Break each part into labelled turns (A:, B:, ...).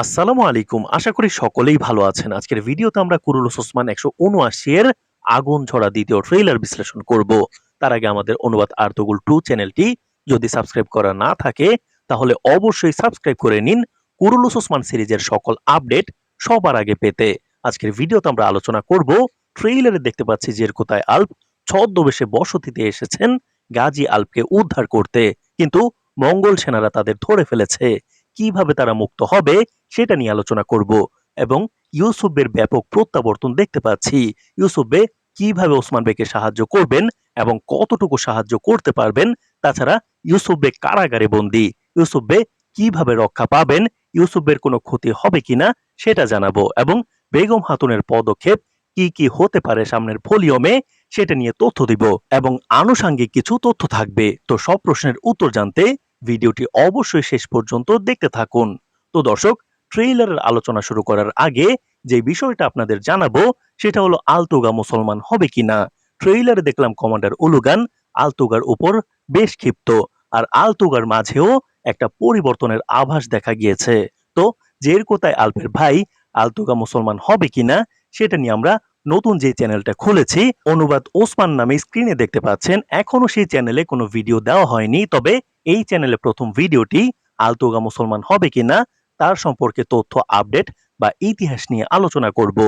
A: আসসালামু আলাইকুম। আশা করি সকলেই ভালো আছেন। আজকের ভিডিওতে আমরা কুরুলুস ওসমান একশো উনআশি এর আগুন ঝরা দ্বিতীয় ট্রেইলার বিশ্লেষণ করব। তার আগে আমাদের অনুবাদ আর্তগুল টু চ্যানেলটি যদি সাবস্ক্রাইব করা না থাকে, তাহলে অবশ্যই সাবস্ক্রাইব করে নিন কুরুলুস ওসমান সিরিজের সকল আপডেট সবার আগে পেতে। আজকের ভিডিওতে আমরা আলোচনা করব ট্রেইলারে দেখতে পাচ্ছি যে কোথায় আল্প ছদ্মবেশে বসতিতে এসেছেন গাজী আল্পকে উদ্ধার করতে। কিন্তু মঙ্গল সেনারা তাদের ধরে ফেলেছে। কীভাবে তারা মুক্ত হবে সেটা নিয়ে আলোচনা করব এবং ইউসুফের ব্যাপক প্রত্যাবর্তন দেখতে পাচ্ছি। ইউসুফ কীভাবে ওসমান বেকে সাহায্য করবেন এবং কতটুকু সাহায্য করতে পারবেন, তাছাড়া ইউসুফ কারাগারে বন্দী। ইউসুফ কীভাবে রক্ষা পাবেন, ইউসুফের কোনো ক্ষতি হবে কিনা সেটা জানাব এবং বেগম হাতুনের পদক্ষেপ কি কি হতে পারে সামনের ভলিউমে সেটা নিয়ে তথ্য দিব এবং আনুষাঙ্গিক কিছু তথ্য থাকবে। তো সব প্রশ্নের উত্তর জানতে ভিডিওটি অবশ্যই শেষ পর্যন্ত দেখতে থাকুন। তো দর্শক ট্রেইলারের আলোচনা শুরু করার আগে যে বিষয়টা আপনাদের জানাব, সেটা হলো আলতোগা মুসলমান হবে কিনা? ট্রেইলারে দেখলাম কমান্ডার উলুগান আলতোগার উপর বেশ ক্ষিপ্ত আর আলতোগার মাঝেও একটা পরিবর্তনের আভাস দেখা গিয়েছে। তো জের কোথায় আলপের ভাই আলতোগা মুসলমান হবে কিনা, সেটা নিয়ে আমরা নতুন যে চ্যানেলটা খুলেছি, অনুবাদ ওসমান নামে স্ক্রিনে দেখতে পাচ্ছেন, এখনও সেই চ্যানেলে কোনো ভিডিও দেওয়া হয়নি, তবে এই চ্যানেলে প্রথম ভিডিওটি আলতোগা মুসলমান হবে কিনা তার সম্পর্কে তথ্য আপডেট বা ইতিহাস নিয়ে আলোচনা করব।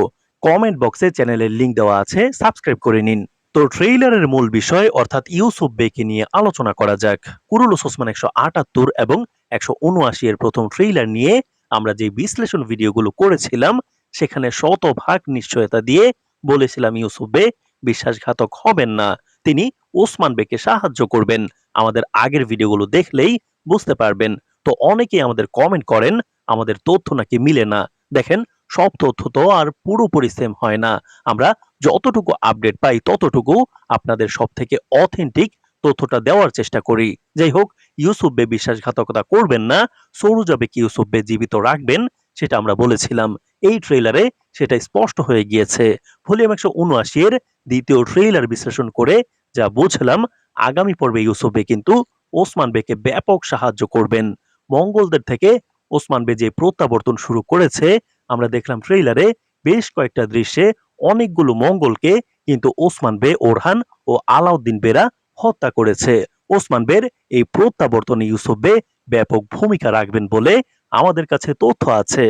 A: কমেন্ট বক্সে চ্যানেলের লিংক দেওয়া আছে সাবস্ক্রাইব করে নিন। তো ট্রেইলারের মূল বিষয় অর্থাৎ ইউসুফ বেকে নিয়ে আলোচনা করা যাক। কুরুলুস ওসমান একশো আটাত্তর এবং একশো উনআশি এর প্রথম ট্রেইলার নিয়ে আমরা যে বিশ্লেষণ ভিডিওগুলো করেছিলাম, সেখানে শতভাগ নিশ্চয়তা দিয়ে বলেছিলাম ইউসুফ বে, বিশ্বাসঘাতক হবেন না। তিনি ওসমান বেকে সাহায্য করবেন। আমাদের আগের ভিডিওগুলো দেখলেই বুঝতে পারবেন। তো অনেকেই আমাদের কমেন্ট করেন আমাদের তথ্য নাকি মিলে না। দেখেন, সব তথ্য তো আর পুরোপুরি সেম হয় না। আমরা যতটুকু আপডেট পাই ততটুকু আপনাদের সব থেকে অথেন্টিক তথ্যটা দেওয়ার চেষ্টা করি। যাই হোক, ইউসুফ বে বিশ্বাসঘাতকতা করবেন না। সৌরজাবে কি ইউসুফ বে জীবিত রাখবেন, সেটা আমরা বলেছিলাম। এই ট্রেইলারে সেটা স্পষ্ট হয়ে গিয়েছে। ভলিউম একশো উনআশি এর দ্বিতীয় ট্রেইলার বিশ্লেষণ করে যা বুঝলাম, আগামী পর্বে ইউসুফ বে কিন্তু ওসমান বেকে ব্যাপক সাহায্য করবেন। মঙ্গলদের থেকে ওসমান বে যে প্রত্যাবর্তন শুরু করেছে। আমরা দেখলাম ট্রেইলারে বেশ কয়েকটা দৃশ্যে অনেকগুলো মঙ্গলকে কিন্তু ওসমান বে ওরহান ও আলাউদ্দিন বেরা হত্যা করেছে। ওসমান বের এই প্রত্যাবর্তনে ইউসুফ বে ব্যাপক ভূমিকা রাখবেন বলে আমাদের কাছে তথ্য আছে।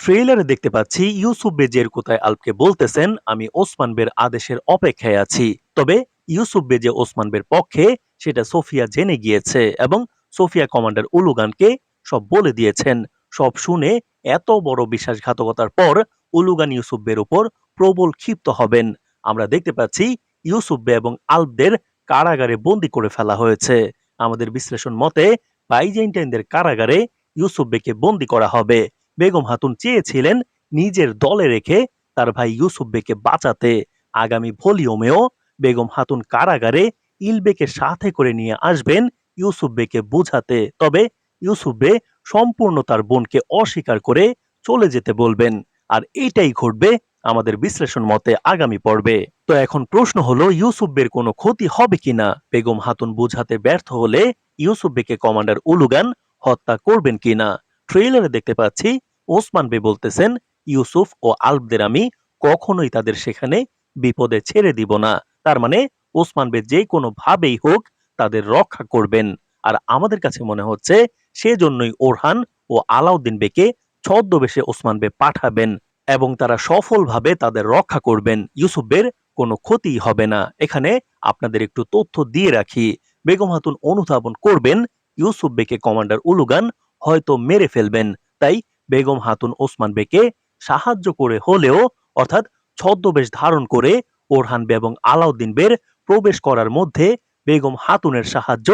A: ট্রেইলারে দেখতে পাচ্ছি ইউসুফ বে জের কোথায় আলপকে বলতেছেন, আমি ওসমান বের আদেশের অপেক্ষায় আছি। তবে ইউসুফ বে যে ওসমান বের পক্ষে, সেটা সোফিয়া জেনে গিয়েছে এবং সোফিয়া কমান্ডার উলুগানকে সব বলে দিয়েছেন। সব শুনে এত বড় বিশ্বাসঘাতকতার পর উলুগান ইউসুফ বের উপর প্রবল ক্ষিপ্ত হবেন। আমরা দেখতে পাচ্ছি ইউসুফ বে এবং আলবদের কারাগারে বন্দি করে ফেলা হয়েছে। আমাদের বিশ্লেষণ মতে বাইজেন্টাইনদের কারাগারে ইউসুফ বেকে বন্দি করা হবে। বেগম হাতুন চেয়েছিলেন নিজের দলে রেখে তার ভাই ইউসুফ বেকে বাঁচাতে। আগামী ভলিউমেও বেগম হাতুন কারাগারে ইলবেকে সাথে করে নিয়ে আসবেন ইউসুফ বেকে বোঝাতে। তবে ইউসুফ বে সম্পূর্ণ তার বোনকে অস্বীকার করে চলে যেতে বলবেন। আর এইটাই ঘটবে আমাদের বিশ্লেষণ মতে আগামী পর্বে। তো এখন প্রশ্ন হলো, ইউসুফ বের কোনো ক্ষতি হবে কিনা? বেগম হাতুন বোঝাতে ব্যর্থ হলে ইউসুফ বেকে কমান্ডার উলুগান হত্যা করবেন কিনা? ট্রেইলারে দেখতে পাচ্ছি, ওসমান বে বলতেছেন, ইউসুফ ও আলবদের আমি কখনোই তাদের সেখানে বিপদে ছেড়ে দিব না। তার মানে ওসমান বে যে কোনো ভাবেই হোক তাদের রক্ষা করবেন। আর আমাদের কাছে মনে হচ্ছে সেজন্যই ওরহান ও আলাউদ্দিন বেকে ছদ্মবেশে ওসমান বে পাঠাবেন এবং তারা সফলভাবে তাদের রক্ষা করবেন। ইউসুফ বের কোনো ক্ষতি হবে না। এখানে আপনাদের একটু তথ্য দিয়ে রাখি। বেগম হাতুন অনুধাবন করবেন, ইউসুফ বেকে কমান্ডার উলুগান হয়তো মেরে ফেলবেন। তাই বেগম হাতুন ওসমান বেকে সাহায্য করে হলেও, অর্থাৎ ছদ্মবেশ ধারণ করে ওরহান বে এবং আলাউদ্দিন বের প্রবেশ করার মধ্যে বেগম হাতুনের সাহায্য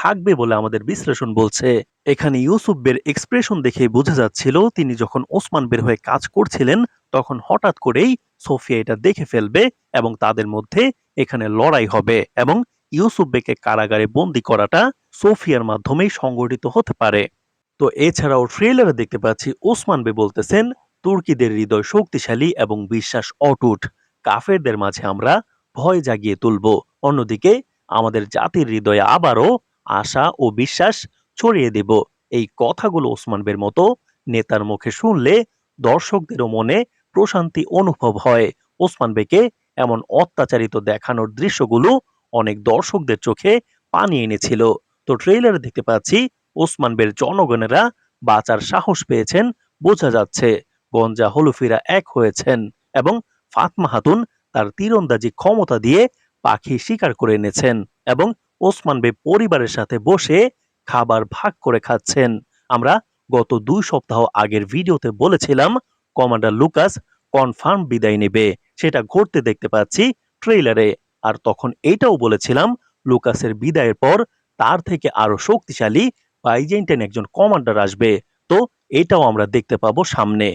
A: থাকবে বলে আমাদের বিশ্লেষণ বলছে। এখানে ইউসুফ বের এক্সপ্রেশন দেখে বোঝা যাচ্ছিল, তিনি যখন ওসমান বের হয়ে কাজ করছিলেন, তখন হঠাৎ করেই সোফিয়া এটা দেখে ফেলবে এবং তাদের মধ্যে এখানে লড়াই হবে এবং ইউসুফ বেকে কারাগারে বন্দি করাটা সোফিয়ার মাধ্যমেই সংগঠিত হতে পারে। তো এছাড়াও ট্রেলারে দেখতে পাচ্ছি, ওসমান বে বলতেছেন, তুর্কিদের হৃদয় শক্তিশালী এবং বিশ্বাস অটুট। কাফেরদের মাঝে আমরা ভয় জাগিয়ে তুলব। অন্যদিকে, আমাদের জাতির হৃদয়ে আবারও আশা ও বিশ্বাস ছড়িয়ে দেব। এই কথাগুলো ওসমান বের মতো নেতার মুখে শুনলে দর্শকদেরও মনে প্রশান্তি অনুভব হয়। ওসমান বেকে এমন অত্যাচারিত দেখানোর দৃশ্যগুলো অনেক দর্শকদের চোখে পানি এনেছিল। তো ট্রেইলারে দেখতে পাচ্ছি ওসমান বের জনগণেরা বাঁচার সাহস পেয়েছেন বোঝা যাচ্ছে। গঞ্জা হলুফিরা এক হয়েছেন এবং ফাতমা হাতুন তার তীরন্দাজি ক্ষমতা দিয়ে পাখি শিকার করে এনেছেন এবং ওসমান বে পরিবারের সাথে বসে খাবার ভাগ করে খাচ্ছেন। আমরা গত দুই সপ্তাহ আগের ভিডিওতে বলেছিলাম, কমান্ডার লুকাস কনফার্ম বিদায় নেবে। সেটা ঘটতে দেখতে পাচ্ছি ট্রেইলারে। আর তখন এটাও বলেছিলাম, লুকাসের বিদায়ের পর তার থেকে আরও শক্তিশালী বাইজেন্টাইন একজন কমান্ডার আসবে। তো এটাও আমরা দেখতে পাবো সামনে।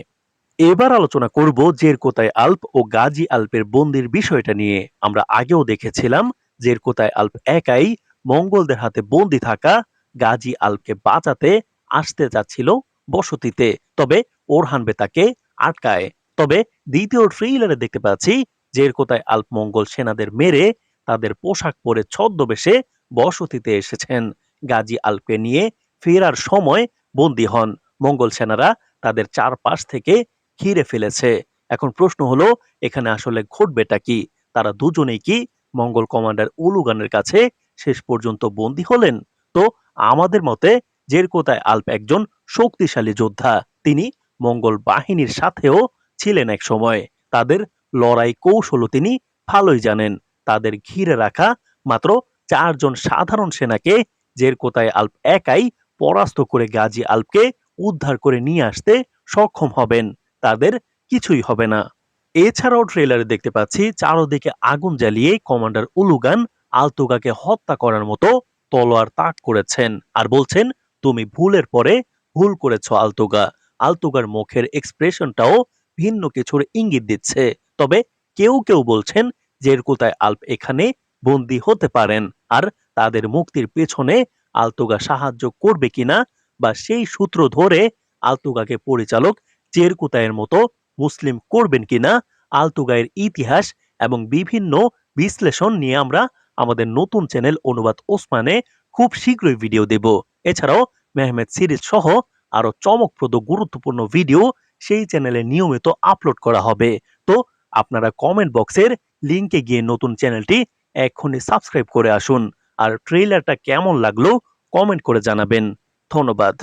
A: এবার আলোচনা করব জেরকোতায় আল্প ও গাজী আল্পের বন্দির বিষয়টা নিয়ে। আমরা আগেও দেখেছিলাম জেরকোতায় আল্প একাই মঙ্গলদের হাতে বন্দি থাকা গাজী আল্পকে বাঁচাতে আসতে যাচ্ছিল বসতিতে। তবে ওরহানবে তাকে আটকায়। তবে দ্বিতীয় ট্রেইলারে দেখতে পাচ্ছি জেরকোতায় আল্প মঙ্গল সেনাদের মেরে তাদের পোশাক পরে ছদ্মবেশে বসতিতে এসেছেন। গাজী আল্পকে নিয়ে ফেরার সময় বন্দী হন। মঙ্গল সেনারা তাদের চারপাশ থেকে ঘিরে ফেলেছে। এখন প্রশ্ন হলো, এখানে আসলে ঘটবেটা কি? তারা দুজনেই কি মঙ্গল কমান্ডার উলুগানের কাছে শেষ পর্যন্ত বন্দী হলেন। তো আমাদের মতে জেরকোতায় আল্প একজন শক্তিশালী যোদ্ধা। তিনি মঙ্গল বাহিনীর সাথেও ছিলেন এক সময়। তাদের লড়াই কৌশলও তিনি ভালোই জানেন। তাদের ঘিরে রাখা মাত্র চারজন সাধারণ সেনাকে জেরকোতায় আল্প একাই পরাস্ত করে গাজী আল্পকে উদ্ধার করে নিয়ে আসতে সক্ষম হবেন। তাদের কিছুই হবে না। এছাড়াও ট্রেলারে দেখতে পাচ্ছি, চারদিকে আগুন জ্বালিয়ে কমান্ডার উলুগান আলতুগাকে হত্যা করার মতো তলোয়ার তাক করেছেন আর বলছেন, তুমি ভুলের পরে ভুল করেছ আলতুগা। আলতুগার মুখের এক্সপ্রেশনটাও ভিন্ন কিছুর ইঙ্গিত দিচ্ছে। তবে কেউ কেউ বলছেন, জেরকুতায় আল্প এখানে বন্দী হতে পারেন আর তাদের মুক্তির পেছনে আলতুগা সাহায্য করবে কিনা? বা সেই সূত্র ধরে আলতুগাকে পরিচালক চেরকুতায়ের মতো মুসলিম করবেন কিনা আলতুগায়ের ইতিহাস এবং বিভিন্ন বিশ্লেষণ নিয়ে আমরা আমাদের নতুন চ্যানেল অনুবাদ ওসমানে খুব শীঘ্রই ভিডিও দেব। এছাড়াও মেহমেদ সিরিজ সহ আরও চমকপ্রদ, গুরুত্বপূর্ণ ভিডিও সেই চ্যানেলে নিয়মিত আপলোড করা হবে। তো আপনারা কমেন্ট বক্সের লিংকে গিয়ে নতুন চ্যানেলটি এক্ষুনি সাবস্ক্রাইব করে আসুন। আর ট্রেইলারটা কেমন লাগল কমেন্ট করে জানাবেন। ধন্যবাদ।